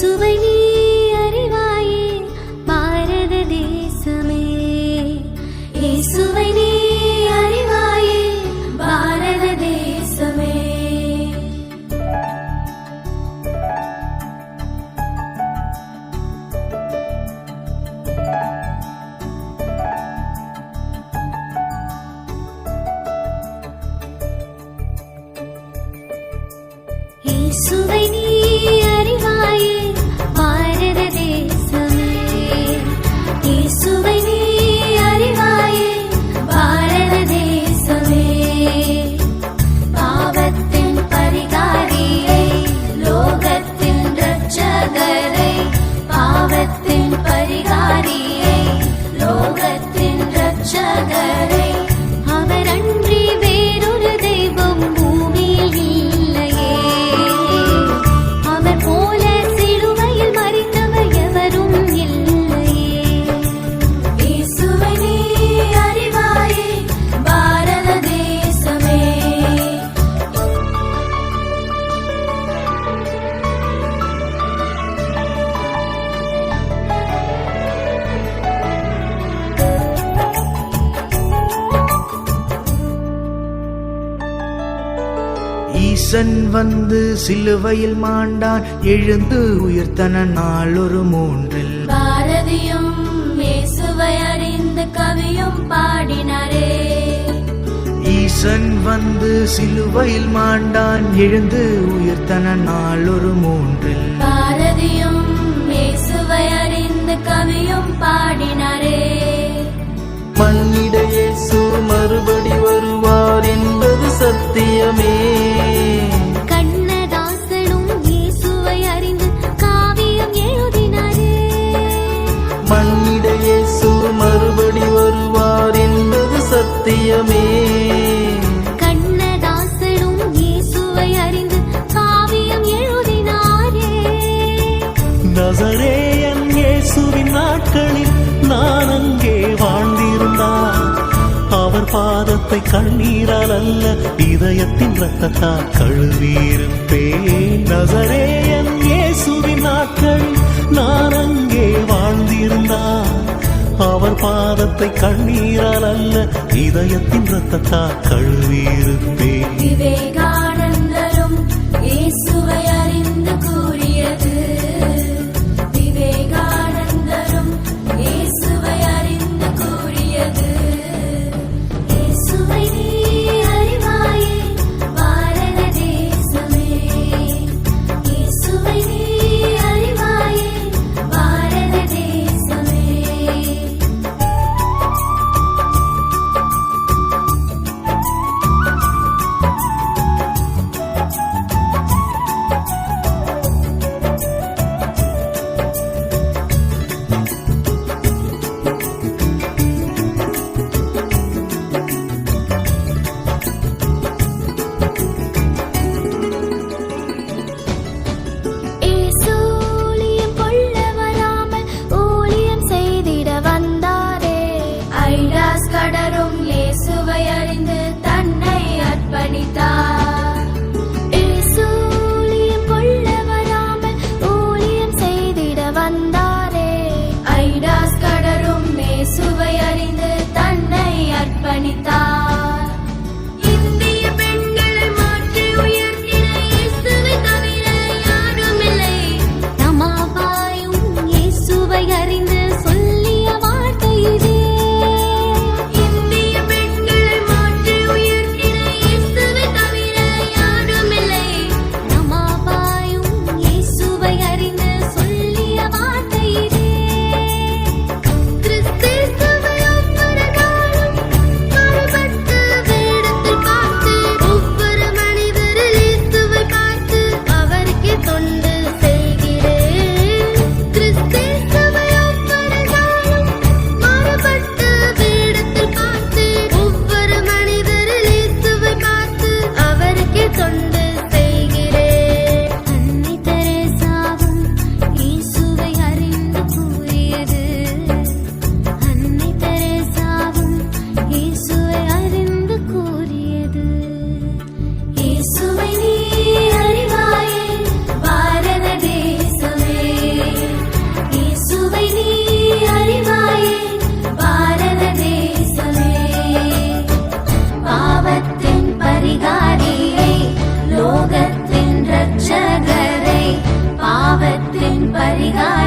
சுவை நீ அறிவாயே பாரத தேசமே. இயேசுவை நீ அறிவாயே பாரத தேசமே. நீ ஈசன் வந்து சிலுவையில் மாண்டான் எழுந்து உயிர்த்தன நாள் ஒரு மூன்றில். பாரதியும் இயேசுவை அறிந்து கவியும் பாடினாரே. ஈசன் வந்து சிலுவையில் மாண்டான் எழுந்து உயிர்த்தன நாள் ஒரு மூன்றில். பாரதியும் இயேசுவை அறிந்து கவியும் பாதத்தை கண்ணீரால் அல்ல இதயத்தின் ரத்தத்தால் கழுவியிருப்பேன். நசரே என் இயேசுவின் நாட்கள் நான் அங்கே வாழ்ந்திருந்தான். அவர் பாதத்தை கண்ணீரால் அல்ல இதயத்தின் ரத்தத்தால் கழுவியிருப்பேன். ಗಾಯ